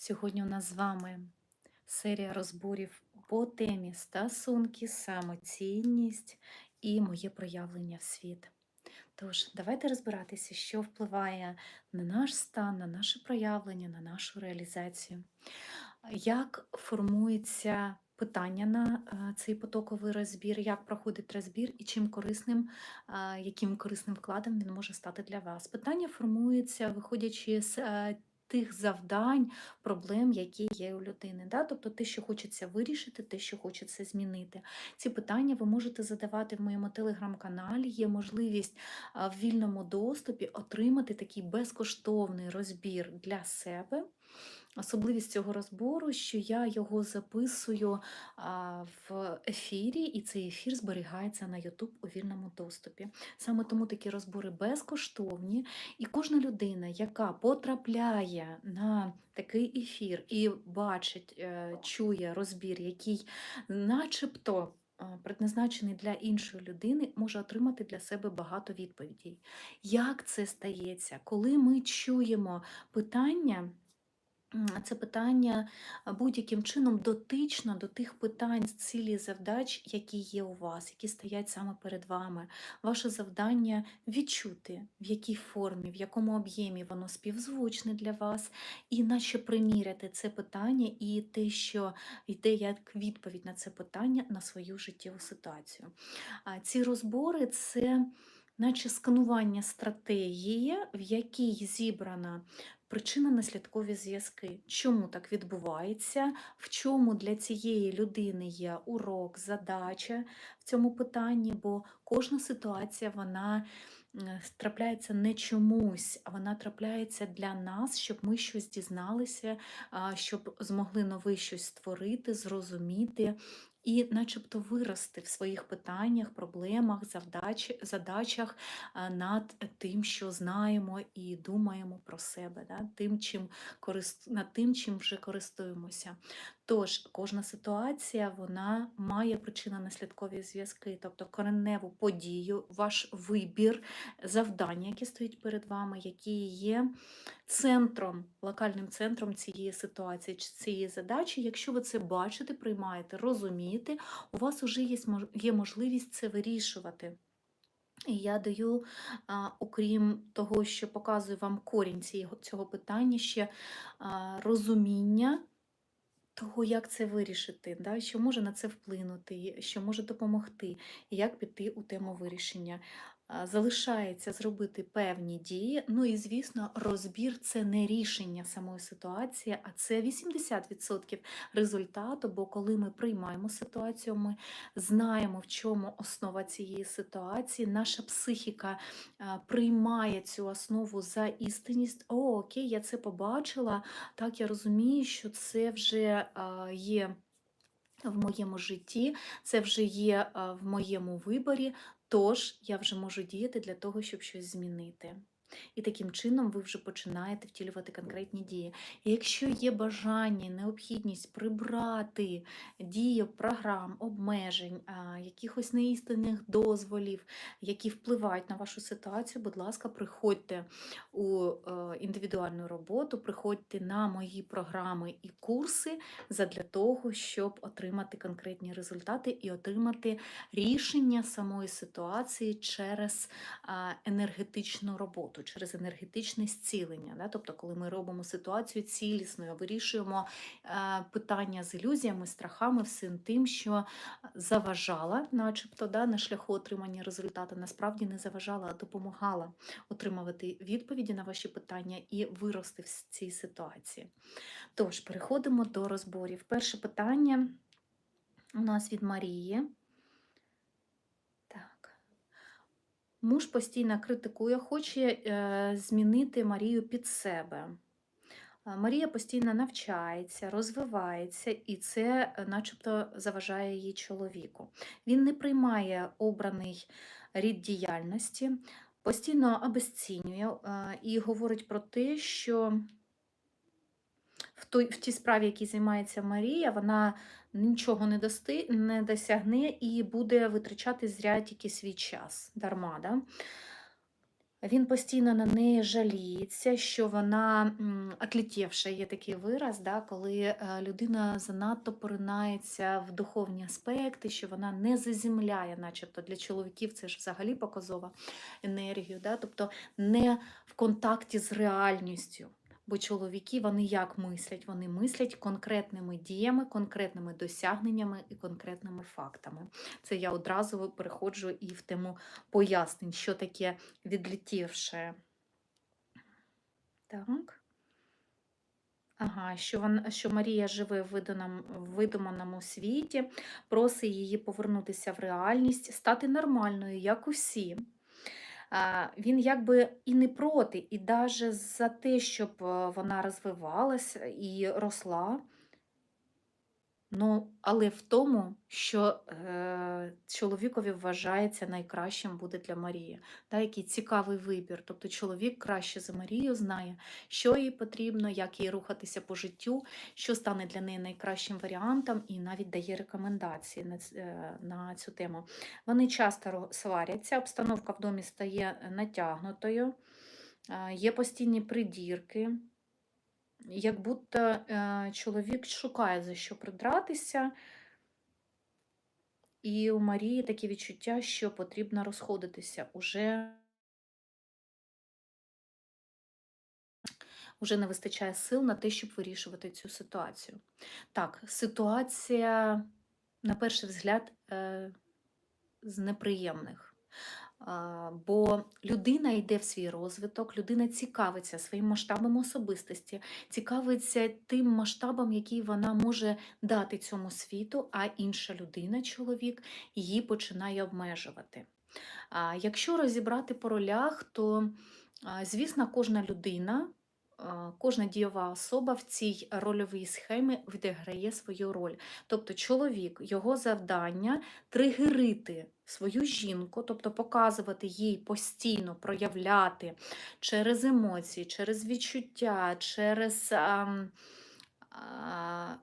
Сьогодні у нас з вами серія розборів по темі стосунки, самоцінність і моє проявлення в світ. Тож, давайте розбиратися, що впливає на наш стан, на наше проявлення, на нашу реалізацію. Як формується питання на е, цей потоковий розбір, як проходить розбір і чим корисним, е, яким корисним вкладом він може стати для вас. Питання формується, виходячи з е, тих завдань, проблем, які є у людини. Да? Тобто те, що хочеться вирішити, те, що хочеться змінити. Ці питання ви можете задавати в моєму телеграм-каналі. Є можливість в вільному доступі отримати такий безкоштовний розбір для себе. Особливість цього розбору, що я його записую в ефірі, і цей ефір зберігається на YouTube у вільному доступі. Саме тому такі розбори безкоштовні, і кожна людина, яка потрапляє на такий ефір і бачить, е, чує розбір, який начебто предназначений для іншої людини, може отримати для себе багато відповідей. Як це стається, коли ми чуємо питання? Це питання будь-яким чином дотично до тих питань, цілі завдач, які є у вас, які стоять саме перед вами. Ваше завдання відчути, в якій формі, в якому об'ємі воно співзвучне для вас, і наче приміряти це питання і те, що йде як відповідь на це питання на свою життєву ситуацію. Ці розбори це наче сканування стратегії, в якій зібрана причинно-наслідкові зв'язки. Чому так відбувається? В чому для цієї людини є урок, задача в цьому питанні? Бо кожна ситуація вона трапляється не чомусь, а вона трапляється для нас, щоб ми щось дізналися, щоб змогли нове щось створити, зрозуміти і, начебто, вирости в своїх питаннях, проблемах, завдач, задачах над тим, що знаємо і думаємо про себе, да? тим, чим корист... над тим, чим вже користуємося. Тож кожна ситуація вона має причинно-наслідкові зв'язки, тобто кореневу подію, ваш вибір, завдання, які стоять перед вами, які є центром, локальним центром цієї ситуації, цієї задачі. Якщо ви це бачите, приймаєте, розумієте, у вас вже є можливість це вирішувати. І я даю, окрім того, що показую вам корінь цього питання, ще розуміння того, як це вирішити, да, що може на це вплинути, що може допомогти, і як піти у тему вирішення залишається зробити певні дії. Ну і, звісно, розбір це не рішення самої ситуації, а це 80% результату. Бо коли ми приймаємо ситуацію, ми знаємо, в чому основа цієї ситуації. Наша психіка приймає цю основу за істинність. О, окей, я це побачила. Так, я розумію, що це вже є. В моєму житті це вже є в моєму виборі, Тож я вже можу діяти для того, щоб щось змінити. І таким чином ви вже починаєте втілювати конкретні дії. І якщо є бажання, необхідність прибрати дію програм, обмежень, якихось неістинних дозволів, які впливають на вашу ситуацію, будь ласка, приходьте у е, індивідуальну роботу, приходьте на мої програми і курси для того, щоб отримати конкретні результати і отримати рішення самої ситуації через енергетичну роботу роботу через енергетичне зцілення. Да? Тобто, коли ми робимо ситуацію цілісною, вирішуємо е, питання з ілюзіями, страхами, всім тим, що заважала, начебто, да, на шляху отримання результату, насправді не заважала, а допомагала отримувати відповіді на ваші питання і вирости в цій ситуації. Тож, переходимо до розборів. Перше питання у нас від Марії. Муж постійно критикує, хоче е, змінити Марію під себе. Марія постійно навчається, розвивається, і це, е, начебто, заважає її чоловіку. Він не приймає обраний рід діяльності, постійно обесцінює е, і говорить про те, що той, в тій справі, якій займається Марія, вона нічого не дости, не досягне і буде витрачати зря тільки свій час дарма. Да? Він постійно на неї жаліється, що вона м, є такий вираз, да, коли е, людина занадто поринається в духовні аспекти, що вона не заземляє, начебто для чоловіків це ж взагалі показова енергію, да, тобто не в контакті з реальністю. Бо чоловіки вони як мислять? Вони мислять конкретними діями, конкретними досягненнями і конкретними фактами. Це я одразу переходжу і в тему пояснень, що таке відлетівше. Так. Ага, що, вон, що Марія живе в виданому, видуманому світі, просить її повернутися в реальність, стати нормальною, як усі. Він якби і не проти, і навіть за те, щоб е, вона розвивалася і росла. Ну, але в тому, що е, чоловікові вважається найкращим буде для Марії. Да, який цікавий вибір. Тобто чоловік краще за Марію знає, що їй потрібно, як їй рухатися по життю, що стане для неї найкращим варіантом, і навіть дає рекомендації на, е, на цю тему. Вони часто сваряться, обстановка в домі стає натягнутою, е, є постійні придірки як будто е, чоловік шукає за що придратися, і у Марії таке відчуття, що потрібно розходитися. Уже, уже не вистачає сил на те, щоб вирішувати цю ситуацію. Так, ситуація, на перший взгляд, е, з неприємних. Бо людина йде в свій розвиток, людина цікавиться своїм масштабом особистості, цікавиться тим масштабом, який вона може дати цьому світу, а інша людина, чоловік, її починає обмежувати. Якщо розібрати по ролях, то, звісно, кожна людина. Кожна дієва особа в цій рольовій схемі відіграє свою роль. Тобто чоловік, його завдання тригерити свою жінку, тобто показувати їй постійно, проявляти через емоції, через відчуття, через а, а,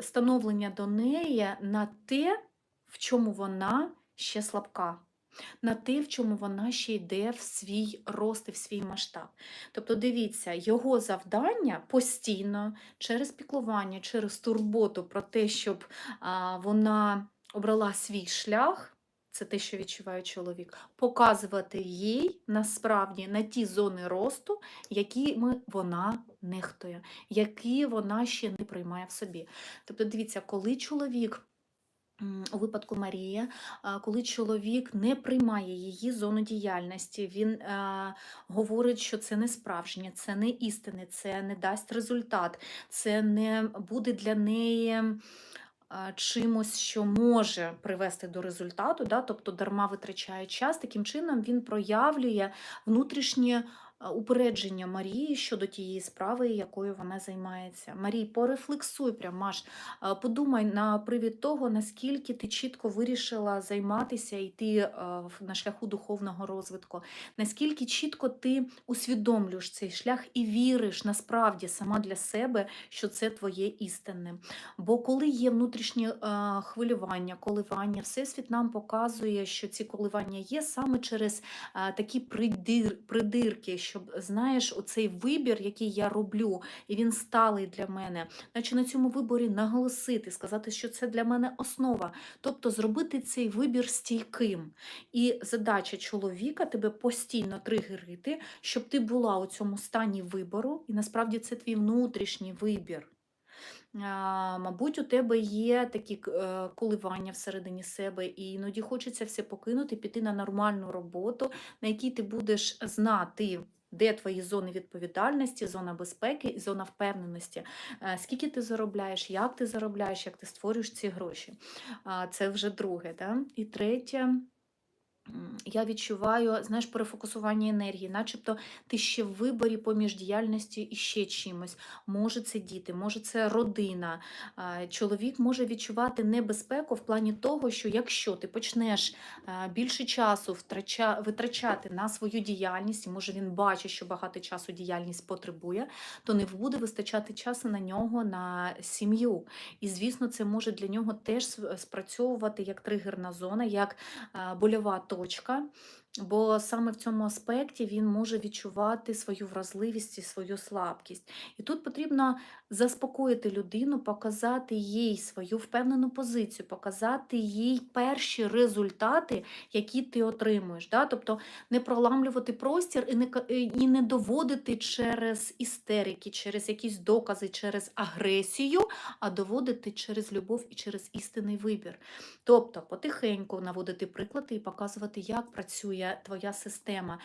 становлення до неї на те, в чому вона ще слабка. На те, в чому вона ще йде в свій рост і в свій масштаб. Тобто, дивіться, його завдання постійно через піклування, через турботу про те, щоб вона обрала свій шлях, це те, що відчуває чоловік, показувати їй насправді на ті зони росту, якими вона нехтує, які вона ще не приймає в собі. Тобто, дивіться, коли чоловік. У випадку Марії, коли чоловік не приймає її зону діяльності, він е, говорить, що це не справжнє, це не істинне, це не дасть результат, це не буде для неї а, чимось, що може привести до результату, да? тобто дарма витрачає час, таким чином він проявлює внутрішнє упередження Марії щодо тієї справи, якою вона займається. Марій, порефлексуй, прям, Маш, подумай на привід того, наскільки ти чітко вирішила займатися і йти на шляху духовного розвитку, наскільки чітко ти усвідомлюєш цей шлях і віриш насправді сама для себе, що це твоє істинне. Бо коли є внутрішні е, хвилювання, коливання, Всесвіт нам показує, що ці коливання є саме через е, такі придир, придирки, щоб, знаєш, оцей вибір, який я роблю, і він сталий для мене, наче на цьому виборі наголосити, сказати, що це для мене основа. Тобто зробити цей вибір стійким. І задача чоловіка тебе постійно тригерити, щоб ти була у цьому стані вибору, і насправді це твій внутрішній вибір. Мабуть, у тебе є такі е, коливання всередині себе, і іноді хочеться все покинути, піти на нормальну роботу, на якій ти будеш знати. Де твої зони відповідальності, зона безпеки і зона впевненості, Е, скільки ти заробляєш, як ти заробляєш, як ти створюєш ці гроші. Це вже друге. Да? І третє, я відчуваю, знаєш, перефокусування енергії, начебто ти ще в виборі поміж діяльністю і ще чимось. Може це діти, може це родина. Чоловік може відчувати небезпеку в плані того, що якщо ти почнеш більше часу витрачати на свою діяльність, може він бачить, що багато часу діяльність потребує, то не буде вистачати часу на нього, на сім'ю. І, звісно, це може для нього теж спрацьовувати як тригерна зона, як больова точка. Бо саме в цьому аспекті він може відчувати свою вразливість і свою слабкість. І тут потрібно заспокоїти людину, показати їй свою впевнену позицію, показати їй перші результати, які ти отримуєш. Да? Тобто не проламлювати простір і не, і не доводити через істерики, через якісь докази, через агресію, а доводити через любов і через істинний вибір. Тобто потихеньку наводити приклади і показувати, як працює твоя система,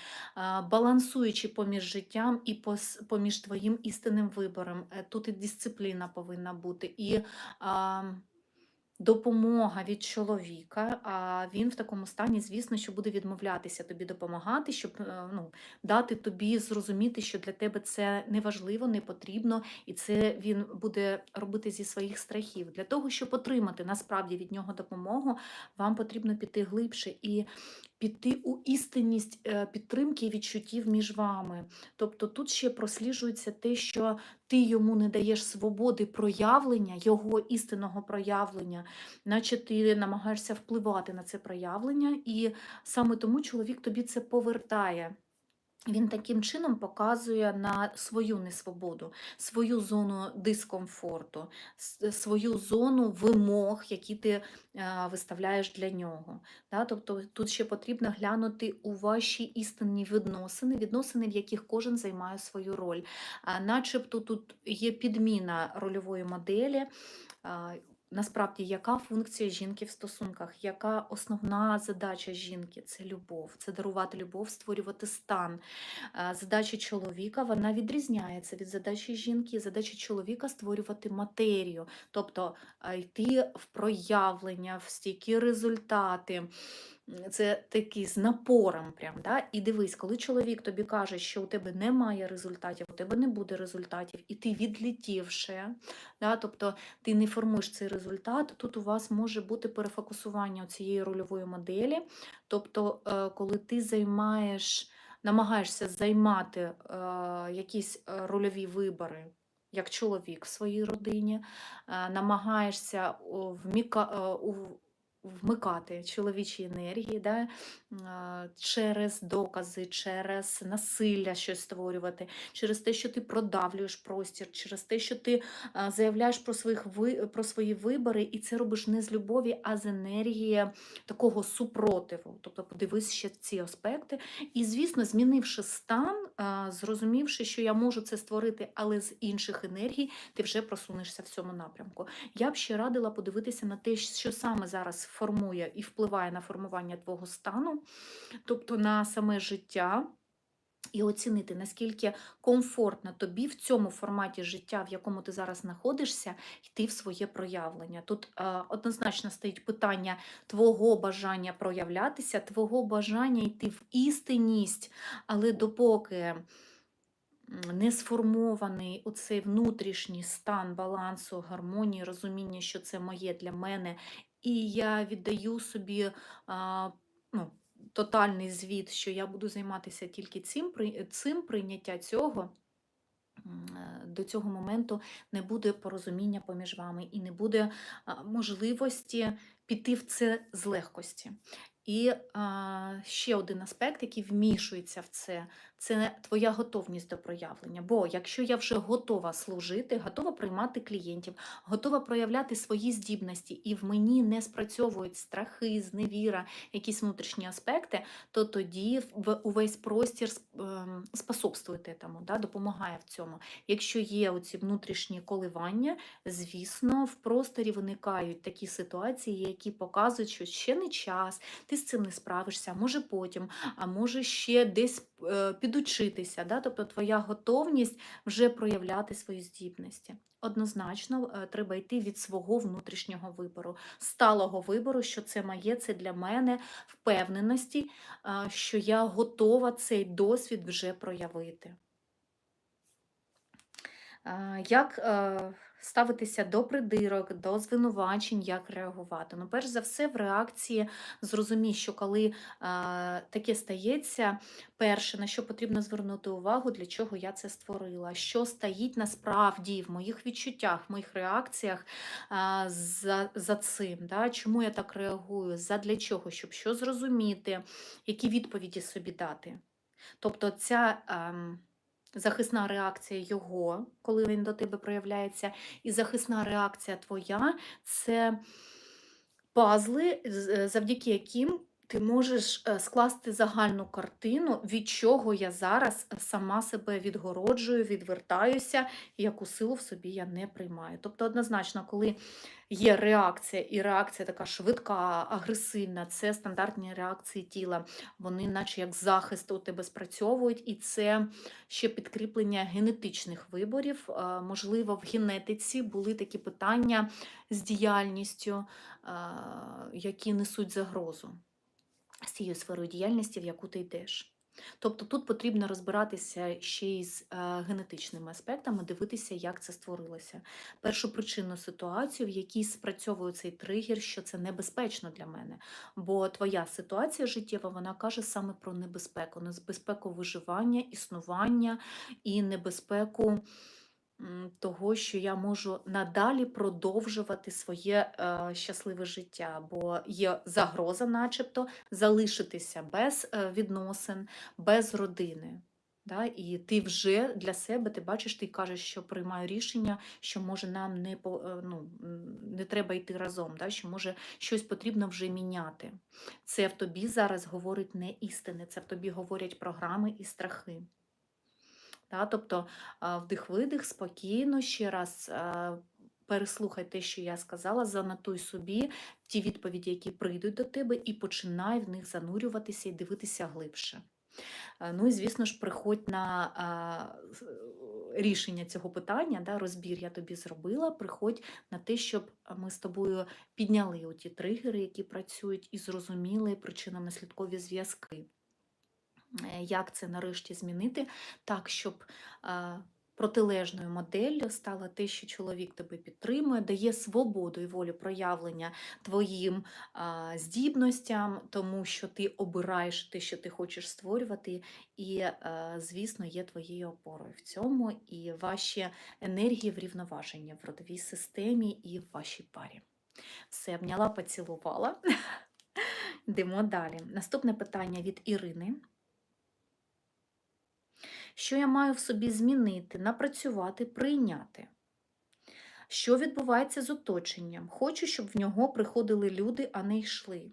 балансуючи поміж життям і поміж твоїм істинним вибором. Е, Тут дисципліна повинна бути, і а, допомога від чоловіка. А він в такому стані, звісно, що буде відмовлятися тобі допомагати, щоб е, ну, дати тобі зрозуміти, що для тебе це не важливо, не потрібно, і це він буде робити зі своїх страхів. Для того, щоб отримати насправді від нього допомогу, вам потрібно піти глибше і піти у істинність е, підтримки і відчуттів між вами. Тобто тут ще просліджується те, що ти йому не даєш свободи проявлення, його істинного проявлення, наче ти намагаєшся впливати на це проявлення, і саме тому чоловік тобі це повертає. Він таким чином показує на свою несвободу, свою зону дискомфорту, свою зону вимог, які ти е, виставляєш для нього. Тобто тут ще потрібно глянути у ваші істинні відносини, відносини, в яких кожен займає свою роль. Начебто тут є підміна рольової моделі. Насправді, яка функція жінки в стосунках? Яка основна задача жінки? Це любов, це дарувати любов, створювати стан. Е, Задача чоловіка вона відрізняється від задачі жінки. Задача чоловіка створювати матерію, тобто е, йти в проявлення, в стійкі результати. Це такі з напором. Прям, да? І дивись, коли чоловік тобі каже, що у тебе немає результатів, у тебе не буде результатів, і ти відлетівши, да? тобто ти не формуєш цей результат, тут у вас може бути перефокусування цієї рольової моделі. Тобто, е, коли ти займаєш намагаєшся займати е, якісь е, рольові вибори. Як чоловік в своїй родині, намагаєшся вміка, вмикати чоловічі енергії да, через докази, через насилля щось створювати, через те, що ти продавлюєш простір, через те, що ти заявляєш про, своїх, про свої вибори, і це робиш не з любові, а з енергії такого супротиву. Тобто подивись ще ці аспекти. І, звісно, змінивши стан, зрозумівши, що я можу це створити, але з інших енергій, ти вже просунешся в цьому напрямку. Я б ще радила подивитися на те, що саме зараз формує і впливає на формування твого стану, тобто на саме життя. І оцінити, наскільки комфортно тобі в цьому форматі життя, в якому ти зараз знаходишся, йти в своє проявлення. Тут е, однозначно стоїть питання твого бажання проявлятися, твого бажання йти в істинність, але допоки не сформований оцей внутрішній стан балансу, гармонії, розуміння, що це моє для мене, і я віддаю собі а, ну, тотальний звіт, що я буду займатися тільки цим, цим прийняття цього. е, До цього моменту не буде порозуміння поміж вами і не буде можливості піти в це з легкості. І а, ще один аспект, який вмішується в це, це твоя готовність до проявлення. Бо якщо я вже готова служити, готова приймати клієнтів, готова проявляти свої здібності, і в мені не спрацьовують страхи, зневіра, якісь внутрішні аспекти, то тоді увесь простір ем, способствує тому, да, допомагає в цьому. Якщо є оці внутрішні коливання, звісно, в просторі виникають такі ситуації, які показують, що ще не час, ти з цим не справишся, може потім, а може ще десь е, підучитися. Да? Тобто твоя готовність вже проявляти свої здібності. Однозначно, е, треба йти від свого внутрішнього вибору, сталого вибору, що це моє, це для мене, впевненості, е, що я готова цей досвід вже проявити. А, Як е, ставитися до придирок, до звинувачень, як реагувати? Ну, перш за все, в реакції зрозумій, що коли е, таке стається, перше, на що потрібно звернути увагу, для чого я це створила, що стоїть насправді в моїх відчуттях, в моїх реакціях а, за, за цим, да? чому я так реагую, задля чого, щоб що зрозуміти, які відповіді собі дати. Тобто ця ем, захисна реакція його, коли він до тебе проявляється, і захисна реакція твоя це пазли, завдяки яким ти можеш е, скласти загальну картину, від чого я зараз сама себе відгороджую, відвертаюся, і яку силу в собі я не приймаю. Тобто, однозначно, коли є реакція, і реакція така швидка, агресивна, це стандартні реакції тіла, вони, наче як захист, у тебе спрацьовують, і це ще підкріплення генетичних виборів. Е, Можливо, в генетиці були такі питання з діяльністю, е, які несуть загрозу з цією сферою діяльності, в яку ти йдеш. Тобто тут потрібно розбиратися ще й з е, генетичними аспектами, дивитися, як це створилося. Першу причинну ситуацію, в якій спрацьовує цей тригер, що це небезпечно для мене. Бо твоя ситуація життєва вона каже саме про небезпеку, небезпеку виживання, існування і небезпеку того, що я можу надалі продовжувати своє е, щасливе життя, бо є загроза, начебто, залишитися без е, відносин, без родини. Да? І ти вже для себе ти бачиш, ти кажеш, що приймаю рішення, що може нам не е, ну, не треба йти разом, да? що може щось потрібно вже міняти. Це в тобі зараз говорить не істини, це в тобі говорять програми і страхи. Та, тобто вдих-видих, спокійно, ще раз переслухай те, що я сказала, занотуй собі ті відповіді, які прийдуть до тебе, і починай в них занурюватися і дивитися глибше. Е, Ну і, звісно ж, приходь на а, рішення цього питання, да, розбір я тобі зробила, приходь на те, щоб ми з тобою підняли ті тригери, які працюють, і зрозуміли причинно-наслідкові зв'язки е, як це нарешті змінити, так, щоб е, протилежною моделлю стало те, що чоловік тебе підтримує, дає свободу і волю проявлення твоїм здібностям, тому що ти обираєш те, що ти хочеш створювати, і, е, звісно, є твоєю опорою в цьому, і ваші енергії врівноважені в родовій системі і в вашій парі. Все, обняла, поцілувала. Йдемо далі. Наступне питання від Ірини. Що я маю в собі змінити, напрацювати, прийняти? Що відбувається з оточенням? Хочу, щоб в нього приходили люди, а не йшли.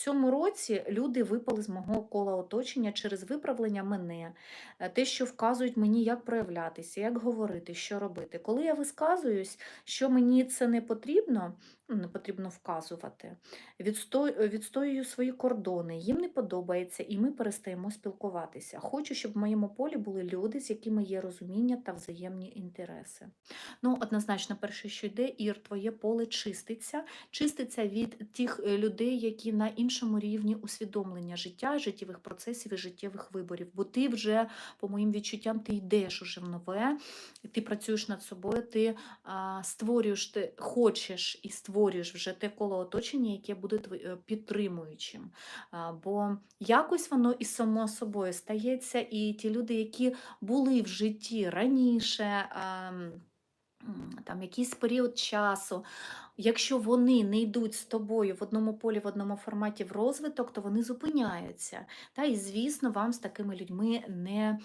Цьому році люди випали з мого кола оточення через виправлення мене, е, те, що вказують мені, як проявлятися, як говорити, що робити. Коли я висказуюсь, що мені це не потрібно, ну, не потрібно вказувати, відсто- відстоюю свої кордони, їм не подобається, і ми перестаємо спілкуватися. Хочу, щоб в моєму полі були люди, з якими є розуміння та взаємні інтереси. Ну, однозначно, перше, що йде, Ір, твоє поле чиститься, чиститься від тих е, людей, які на іншому рівні усвідомлення життя, життєвих процесів і життєвих виборів. Бо ти вже, по моїм відчуттям, ти йдеш уже в нове, ти працюєш над собою, ти а, створюєш, ти хочеш і створюєш вже те коло оточення, яке буде тво- е, підтримуючим. А, бо якось воно і само собою стається, і ті люди, які були в житті раніше. А, там якийсь період часу, якщо вони не йдуть з тобою в одному полі, в одному форматі в розвиток, то вони зупиняються. Та, і, звісно, вам з такими людьми не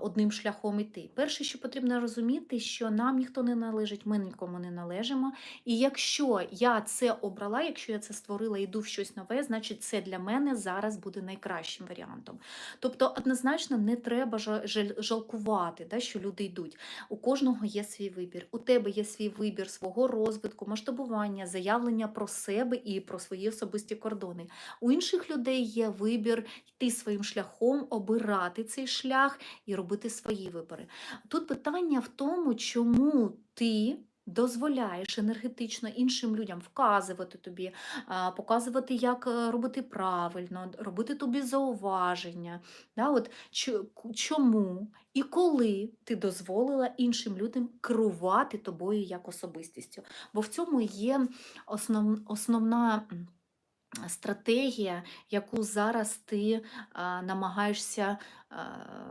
одним шляхом іти. Перше, що потрібно розуміти, що нам ніхто не належить, ми нікому не належимо. І якщо я це обрала, якщо я це створила і йду в щось нове, значить це для мене зараз буде найкращим варіантом. Тобто, однозначно, не треба жалкувати, що люди йдуть. У кожного є свій вибір. У тебе є свій вибір свого розвитку, масштабування, заявлення про себе і про свої особисті кордони. У інших людей є вибір йти своїм шляхом, обирати цей шлях і робити свої вибори. Тут питання в тому, чому ти дозволяєш енергетично іншим людям вказувати тобі, показувати, як е, робити правильно, робити тобі зауваження. Да, от, чому і коли ти дозволила іншим людям керувати тобою як особистістю? Бо в цьому є основ, основна. стратегія, яку зараз ти а, намагаєшся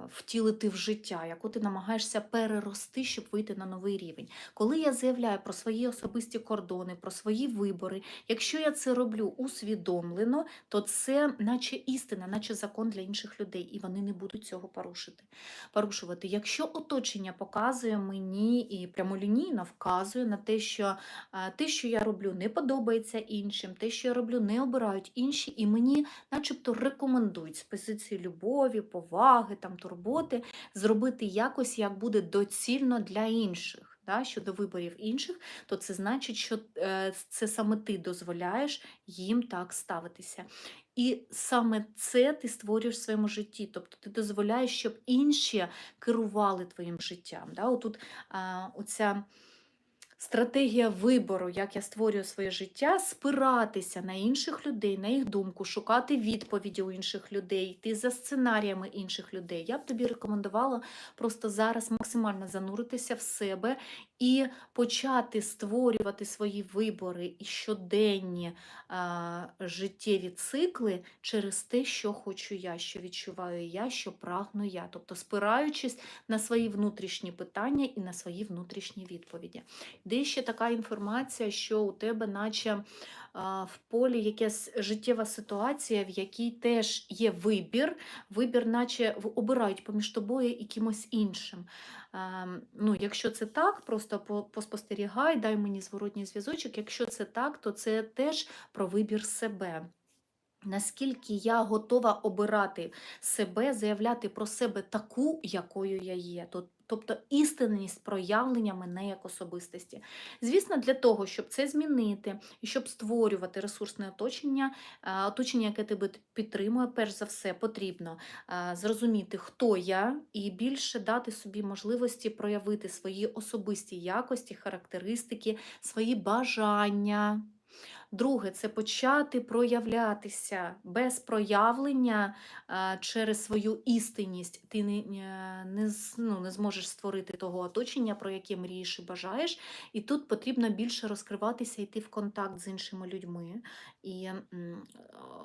втілити в життя, яку ти намагаєшся перерости, щоб вийти на новий рівень. Коли я заявляю про свої особисті кордони, про свої вибори, якщо я це роблю усвідомлено, то це наче істина, наче закон для інших людей, і вони не будуть цього порушити. порушувати. Якщо оточення показує мені і прямолінійно вказує на те, що те, що я роблю, не подобається іншим, те, що я роблю, не обирають інші, і мені начебто рекомендують з позиції любові, поваги, там, турботи зробити якось, як буде доцільно для інших. Да, щодо виборів інших, то це значить, що е, це саме ти дозволяєш їм так ставитися. І саме це ти створюєш в своєму житті. Тобто ти дозволяєш, щоб інші керували твоїм життям. Да? Отут а, оця стратегія вибору, як я створюю своє життя, спиратися на інших людей, на їх думку, шукати відповіді у інших людей, йти за сценаріями інших людей. Я б тобі рекомендувала просто зараз максимально зануритися в себе і почати створювати свої вибори і щоденні а, життєві цикли через те, що хочу я, що відчуваю я, що прагну я. Тобто спираючись на свої внутрішні питання і на свої внутрішні відповіді. Де ще така інформація, що у тебе, наче в полі якась життєва ситуація, в якій теж є вибір, вибір, наче обирають поміж тобою і кимось іншим. Ну, якщо це так, просто поспостерігай, дай мені зворотній зв'язочок. Якщо це так, то це теж про вибір себе. Наскільки я готова обирати себе, заявляти про себе таку, якою я є. Тоб- Тобто істинність проявлення мене як особистості. Звісно, для того, щоб це змінити і щоб створювати ресурсне оточення, е, оточення, яке тебе підтримує, перш за все, потрібно е, зрозуміти, хто я, і більше дати собі можливості проявити свої особисті якості, характеристики, свої бажання. Друге, це почати проявлятися без проявлення через свою істинність. Ти не, е, не, ну, не зможеш створити того оточення, про яке мрієш і бажаєш. І тут потрібно більше розкриватися, йти в контакт з іншими людьми. І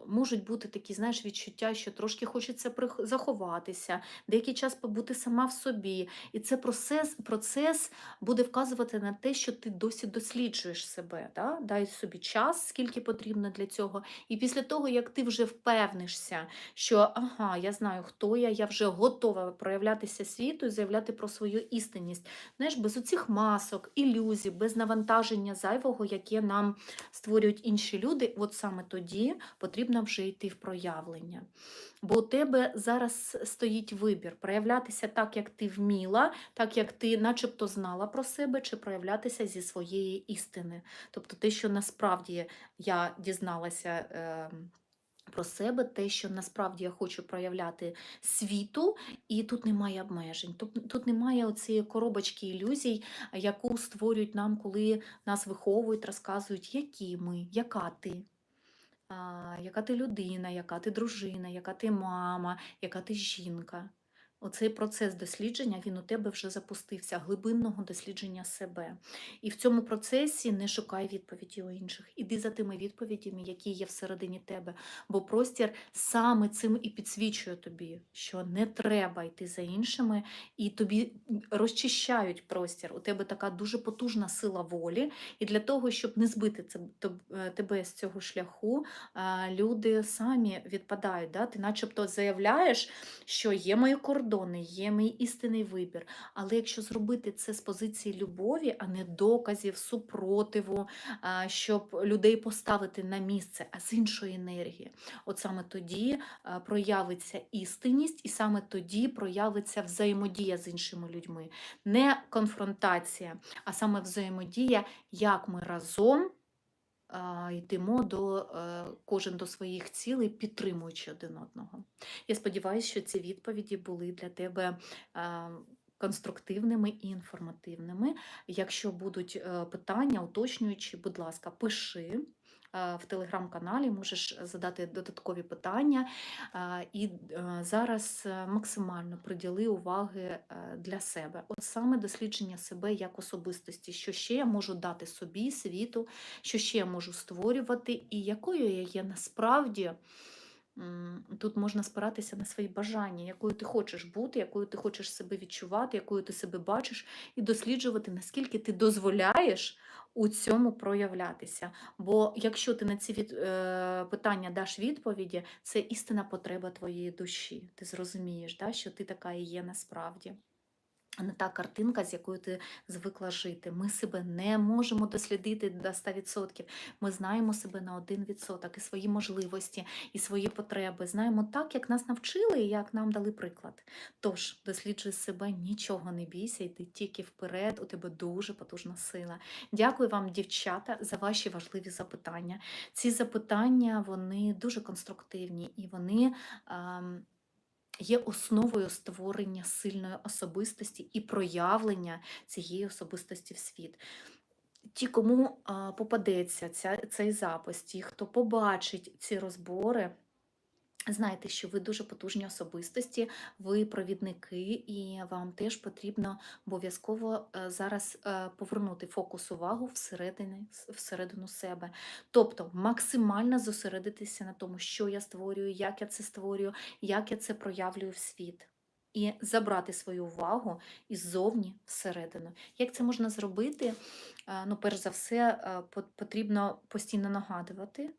можуть бути такі, знаєш, відчуття, що трошки хочеться заховатися, деякий час побути сама в собі. І це процес, процес буде вказувати на те, що ти досі досліджуєш себе. Да? Дай собі час, скільки потрібно для цього. І після того, як ти вже впевнишся, що ага, я знаю, хто я, я вже готова проявлятися світу і заявляти про свою істинність. Знаєш, без оцих масок, ілюзій, без навантаження зайвого, яке нам створюють інші люди, от саме тоді потрібно вже йти в проявлення. Бо у тебе зараз стоїть вибір проявлятися так, як ти вміла, так як ти начебто знала про себе, чи проявлятися зі своєї істини. Тобто те, що насправді я дізналася. Е, про себе, те, що насправді я хочу проявляти світу, і тут немає обмежень. Тут, тут немає оцієї коробочки ілюзій, яку створюють нам, коли нас виховують, розказують, які ми, яка ти яка ти людина, яка ти дружина, яка ти мама, яка ти жінка. Оцей процес дослідження він у тебе вже запустився, глибинного дослідження себе. І в цьому процесі не шукай відповіді у інших. Іди за тими відповідями, які є всередині тебе. Бо простір саме цим і підсвічує тобі, що не треба йти за іншими, і тобі розчищають простір. У тебе така дуже потужна сила волі. І для того, щоб не збити е, тебе з цього шляху, люди самі відпадають. Да? Ти начебто заявляєш, що є мої кордони, є мій істинний вибір. Але якщо зробити це з позиції любові, а не доказів, супротиву, щоб людей поставити на місце, а з іншої енергії, от саме тоді проявиться істинність, і саме тоді проявиться взаємодія з іншими людьми. Не конфронтація, а саме взаємодія, як ми разом йдемо до е, кожен до своїх цілей, підтримуючи один одного. Я сподіваюся, що ці відповіді були для тебе конструктивними і інформативними. Якщо будуть е, питання, уточнюючі, будь ласка, пиши. В телеграм-каналі можеш задати додаткові питання, і е, зараз е, максимально приділи уваги е, для себе. От саме дослідження себе як особистості, що ще я можу дати собі, світу, що ще я можу створювати, і якою я є насправді. Тут можна спиратися на свої бажання, якою ти хочеш бути, якою ти хочеш себе відчувати, якою ти себе бачиш, і досліджувати, наскільки ти дозволяєш у цьому проявлятися. Бо якщо ти на ці від, е, питання даш відповіді, це істинна потреба твоєї душі. Ти зрозумієш, да, що ти така і є насправді. Не та картинка, з якою ти звикла жити. Ми себе не можемо дослідити до 100%. Ми знаємо себе на 1% і свої можливості, і свої потреби. Знаємо так, як нас навчили і як нам дали приклад. Тож, досліджуй себе, нічого не бійся, йди тільки вперед, у тебе дуже потужна сила. Дякую вам, дівчата, за ваші важливі запитання. Ці запитання вони дуже конструктивні і вони. ем, є основою створення сильної особистості і проявлення цієї особистості в світ. Ті, кому попадеться ця, цей запис, ті, хто побачить ці розбори, знайте, що ви дуже потужні особистості, ви провідники, і вам теж потрібно обов'язково е, зараз е, повернути фокус уваги всередини, всередину себе. Тобто максимально зосередитися на тому, що я створюю, як я це створюю, як я це проявлюю в світ. І забрати свою увагу іззовні всередину. Як це можна зробити? Е, Ну, перш за все, потрібно постійно нагадувати,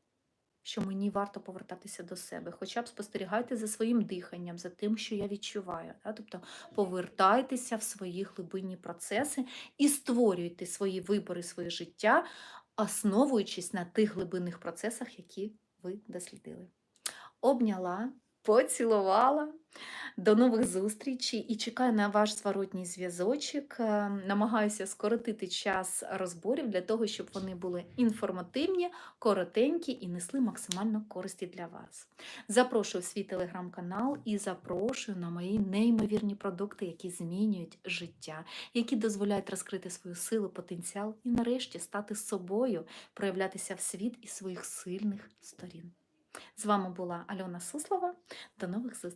що мені варто повертатися до себе. Хоча б спостерігайте за своїм диханням, за тим, що я відчуваю. Да? Тобто повертайтеся в свої глибинні процеси і створюйте свої вибори, своє життя, основуючись на тих глибинних процесах, які ви дослідили. Обняла, поцілувала. До нових зустрічей і чекаю на ваш зворотній зв'язочок. Е, Намагаюся скоротити час розборів для того, щоб вони були інформативні, коротенькі і несли максимально користі для вас. Запрошую в свій телеграм-канал і запрошую на мої неймовірні продукти, які змінюють життя, які дозволяють розкрити свою силу, потенціал і нарешті стати собою, проявлятися в світ із своїх сильних сторін. З вами була Альона Суслова. До нових зустрічей!